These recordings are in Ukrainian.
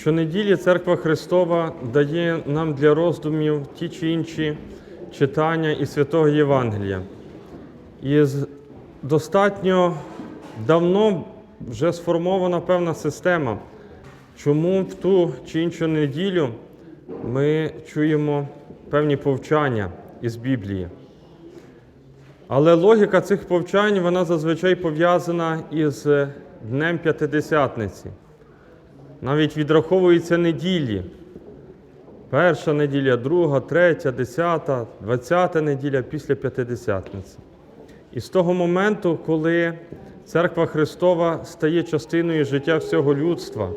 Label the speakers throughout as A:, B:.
A: Щонеділі Церква Христова дає нам для роздумів ті чи інші читання із Святого Євангелія. І достатньо давно вже сформована певна система, чому в ту чи іншу неділю ми чуємо певні повчання із Біблії. Але логіка цих повчань вона зазвичай пов'язана із Днем П'ятидесятниці. Навіть відраховуються неділі. Перша неділя, друга, третя, десята, двадцята неділя після П'ятидесятниці. І з того моменту, коли Церква Христова стає частиною життя всього людства,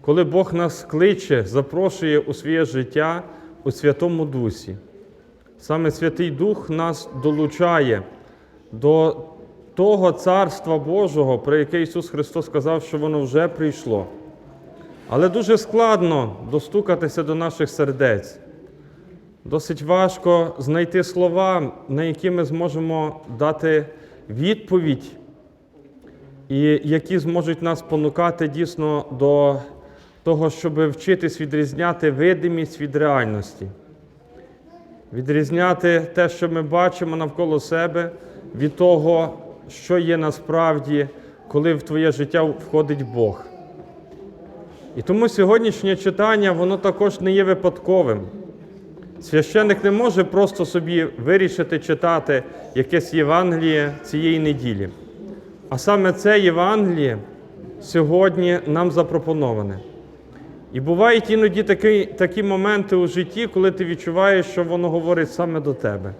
A: коли Бог нас кличе, запрошує у своє життя у Святому Дусі. Саме Святий Дух нас долучає до того Царства Божого, про яке Ісус Христос сказав, що воно вже прийшло. Але дуже складно достукатися до наших сердець. Досить важко знайти слова, на які ми зможемо дати відповідь, і які зможуть нас понукати дійсно до того, щоб вчитись відрізняти видимість від реальності, відрізняти те, що ми бачимо навколо себе, від того, що є насправді, коли в твоє життя входить Бог. І тому сьогоднішнє читання, воно також не є випадковим. Священник не може просто собі вирішити читати якесь Євангеліє цієї неділі. А саме це Євангеліє сьогодні нам запропоноване. І бувають іноді такі, такі моменти у житті, коли ти відчуваєш, що воно говорить саме до тебе,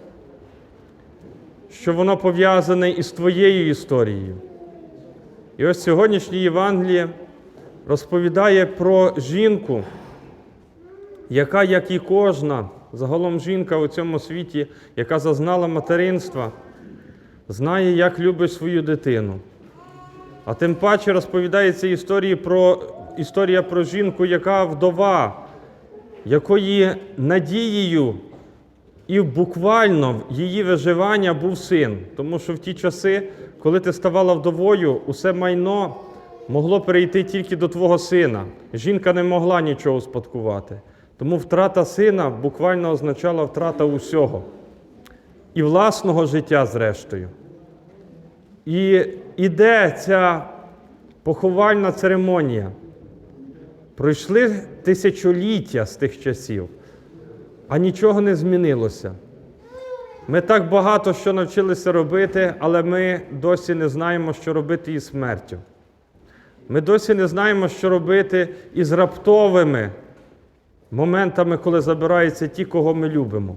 A: що воно пов'язане із твоєю історією. І ось сьогоднішнє Євангеліє розповідає про жінку, яка, як і кожна, загалом жінка у цьому світі, яка зазнала материнства, знає, як любить свою дитину. А тим паче розповідається історія про, історія про жінку, яка вдова, якої надією і буквально в її виживання був син. Тому що в ті часи, коли ти ставала вдовою, усе майно могло перейти тільки до твого сина. Жінка не могла нічого успадкувати. Тому втрата сина буквально означала втрата усього. І власного життя, зрештою. І іде ця поховальна церемонія. Пройшли тисячоліття з тих часів, а нічого не змінилося. Ми так багато що навчилися робити, але ми досі не знаємо, що робити із смертю. Ми досі не знаємо, що робити із раптовими моментами, коли забираються ті, кого ми любимо.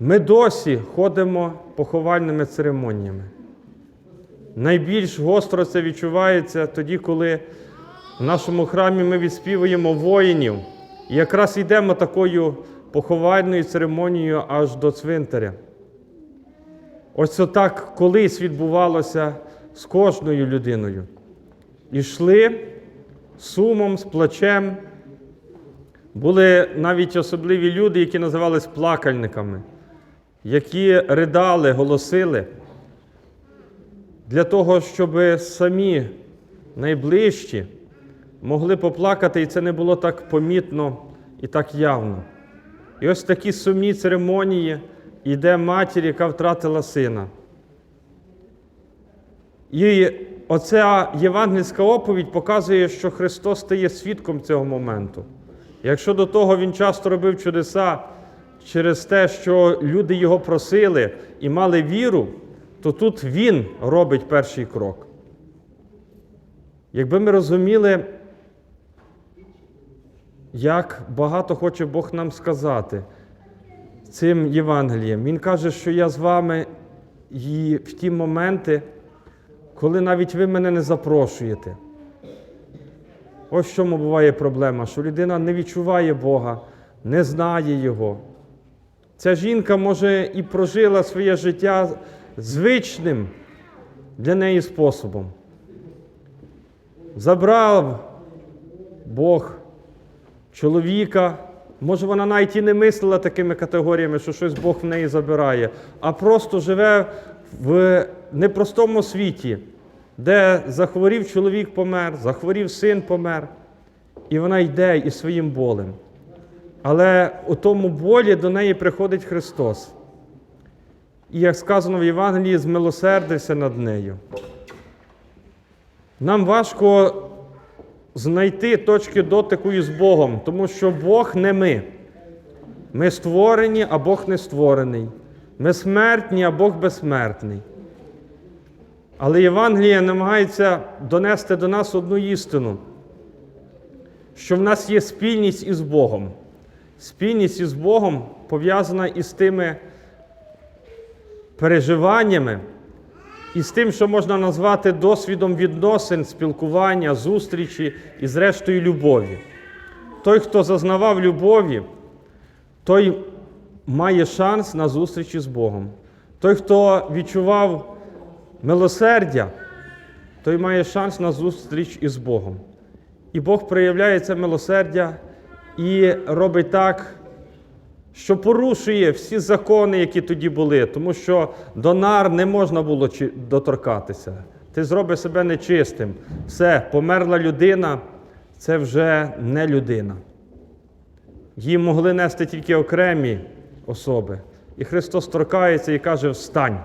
A: Ми досі ходимо поховальними церемоніями. Найбільш гостро це відчувається тоді, коли в нашому храмі ми відспівуємо воїнів. І якраз йдемо такою поховальною церемонією аж до цвинтаря. Ось отак колись відбувалося з кожною людиною. Ішли сумом, з плачем. Були навіть особливі люди, які називались плакальниками, які ридали, голосили для того, щоб самі найближчі могли поплакати, і це не було так помітно і так явно. І ось такі сумні церемонії йде матір, яка втратила сина. І оця євангельська оповідь показує, що Христос стає свідком цього моменту. Якщо до того Він часто робив чудеса через те, що люди його просили і мали віру, то тут Він робить перший крок. Якби ми розуміли, як багато хоче Бог нам сказати цим Євангелієм, Він каже, що я з вами і в ті моменти, коли навіть ви мене не запрошуєте. Ось в чому буває проблема, що людина не відчуває Бога, не знає Його. Ця жінка, може, і прожила своє життя звичним для неї способом. Забрав Бог чоловіка, може, вона навіть і не мислила такими категоріями, що щось Бог в неї забирає, а просто живе в непростому світі, де захворів чоловік помер, захворів син помер. і вона йде із своїм болем. Але у тому болі до неї приходить Христос. І як сказано в Євангелії, змилосердився над нею. Нам важко знайти точки дотику із Богом, тому що Бог не ми. Ми створені, а Бог не створений. Ми смертні, а Бог безсмертний. Але Євангеліє намагається донести до нас одну істину, що в нас є спільність із Богом. Спільність із Богом пов'язана із тими переживаннями, і з тим, що можна назвати досвідом відносин, спілкування, зустрічі і, зрештою, любові. Той, хто зазнавав любові, той має шанс на зустріч із Богом. Той, хто відчував милосердя, той має шанс на зустріч із Богом. І Бог проявляє це милосердя і робить так, що порушує всі закони, які тоді були, тому що до нар не можна було доторкатися. Ти зробиш себе нечистим. Все, померла людина, це вже не людина. Її могли нести тільки окремі особи. І Христос торкається і каже: Встань.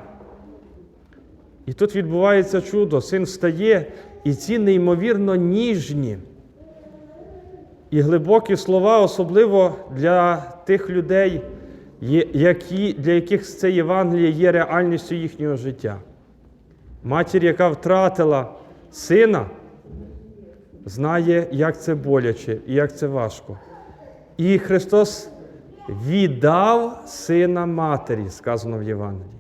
A: І тут відбувається чудо. Син встає, і ці неймовірно ніжні і глибокі слова, особливо для тих людей, які, для яких це Євангеліє є реальністю їхнього життя. Матір, яка втратила сина, знає, як це боляче і як це важко. І Христос віддав сина матері, сказано в Євангелії.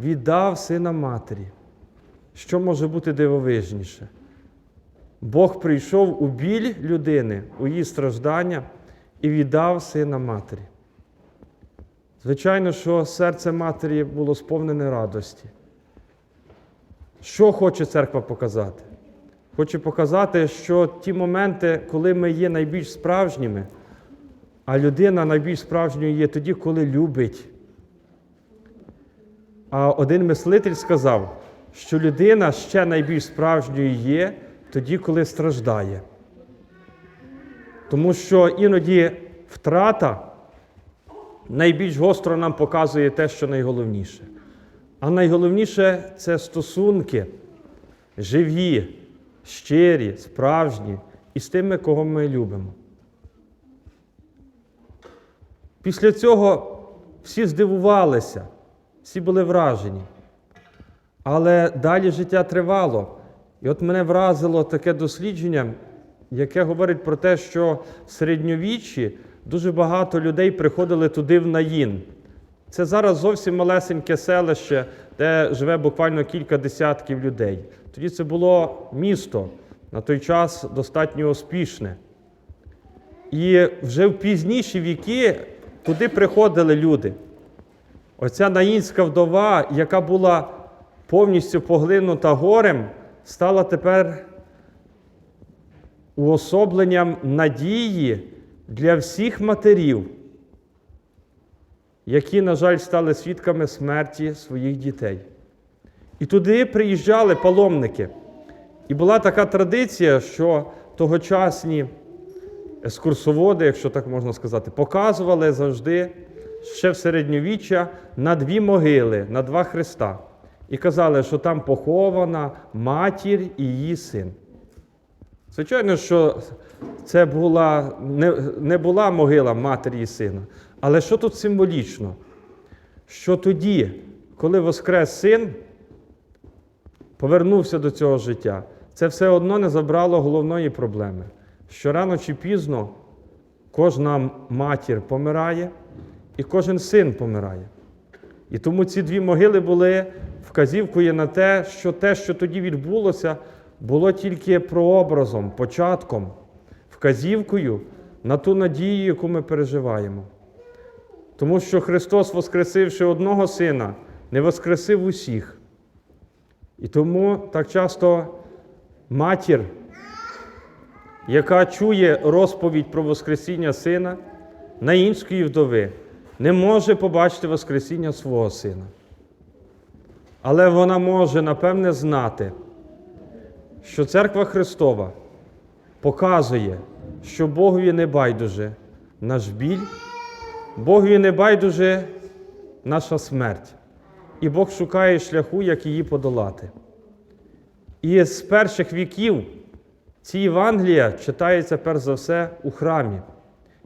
A: Віддав сина матері. Що може бути дивовижніше? Бог прийшов у біль людини, у її страждання і віддав сина матері. Звичайно, що серце матері було сповнене радості. Що хоче церква показати? Хоче показати, що ті моменти, коли ми є найбільш справжніми, а людина найбільш справжньою є тоді, коли любить. А один мислитель сказав, що людина ще найбільш справжньою є тоді, коли страждає. Тому що іноді втрата найбільш гостро нам показує те, що найголовніше. А найголовніше це стосунки живі, щирі, справжні і з тими, кого ми любимо. Після цього всі здивувалися, всі були вражені. Але далі життя тривало. І от мене вразило таке дослідження, яке говорить про те, що в середньовіччі дуже багато людей приходили туди в Наїн. Це зараз зовсім малесеньке селище, де живе буквально кілька десятків людей. Тоді це було місто, на той час достатньо успішне. І вже в пізніші віки туди приходили люди. Оця наїнська вдова, яка була повністю поглинута горем, стала тепер уособленням надії для всіх матерів, які, на жаль, стали свідками смерті своїх дітей. І туди приїжджали паломники. І була така традиція, що тогочасні екскурсоводи, якщо так можна сказати, показували завжди ще в середньовіччя на дві могили, на два хреста. І казали, що там похована матір і її син. Звичайно, що це була, не, не була могила матері і сина. Але що тут символічно? Що тоді, коли воскрес син, повернувся до цього життя, це все одно не забрало головної проблеми, що рано чи пізно кожна матір помирає і кожен син помирає. І тому ці дві могили були вказівкою на те, що те, що тоді відбулося, було тільки прообразом, початком, вказівкою на ту надію, яку ми переживаємо. Тому що Христос, воскресивши одного сина, не воскресив усіх. І тому так часто матір, яка чує розповідь про Воскресіння сина, наїнської вдови, не може побачити Воскресіння свого сина. Але вона може, напевне, знати, що Церква Христова показує, що Богові не байдуже наш біль, Богові не байдуже наша смерть. І Бог шукає шляху, як її подолати. І з перших віків ці Євангелія читається перш за все у храмі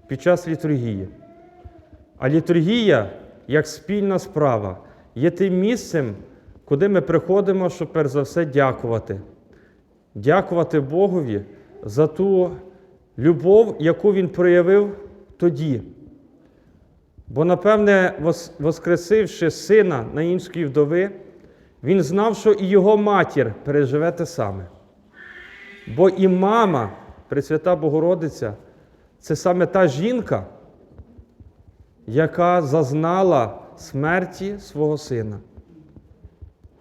A: під час літургії. А літургія, як спільна справа, є тим місцем, куди ми приходимо, щоб перш за все дякувати. Дякувати Богові за ту любов, яку Він проявив тоді. Бо, напевне, воскресивши сина наїнської вдови, він знав, що і його матір переживе те саме. Бо і мама, Пресвята Богородиця, це саме та жінка, яка зазнала смерті свого сина,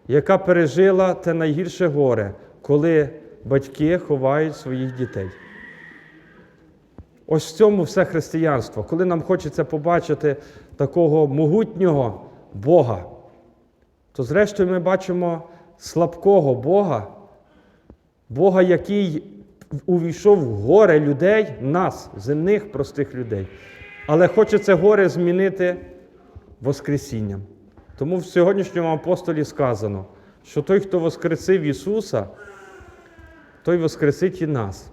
A: яка пережила те найгірше горе, коли батьки ховають своїх дітей. Ось в цьому все християнство, коли нам хочеться побачити такого могутнього Бога, то зрештою ми бачимо слабкого Бога, Бога, який увійшов в горе людей, нас, земних простих людей. Але хоче це горе змінити Воскресінням. Тому в сьогоднішньому апостолі сказано, що той, хто воскресив Ісуса, той воскресить і нас.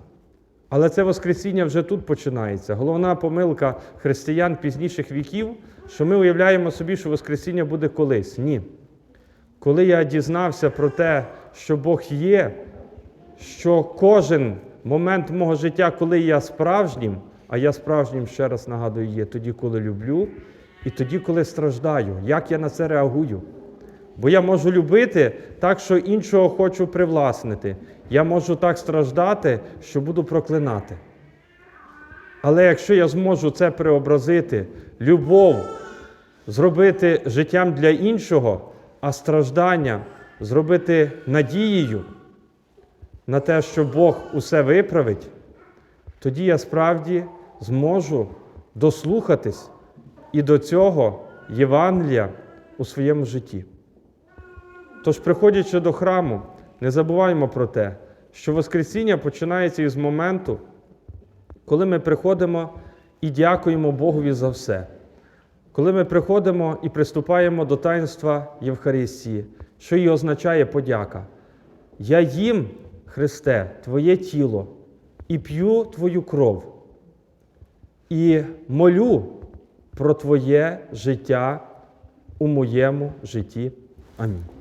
A: Але це Воскресіння вже тут починається. Головна помилка християн пізніших віків, що ми уявляємо собі, що Воскресіння буде колись. Ні. Коли я дізнався про те, що Бог є, що кожен момент мого життя, коли я справжнім, а я справжнім, ще раз нагадую, є тоді, коли люблю, і тоді, коли страждаю, як я на це реагую. Бо я можу любити так, що іншого хочу привласнити. Я можу так страждати, що буду проклинати. Але якщо я зможу це преобразити, любов зробити життям для іншого, а страждання зробити надією на те, що Бог усе виправить, тоді я справді зможу дослухатись і до цього Євангелія у своєму житті. Тож, приходячи до храму, не забуваємо про те, що Воскресіння починається із моменту, коли ми приходимо і дякуємо Богові за все. Коли ми приходимо і приступаємо до таїнства Євхаристії, що і означає подяка. Я їм, Христе, Твоє тіло і п'ю Твою кров, і молю про Твоє життя у моєму житті. Амінь.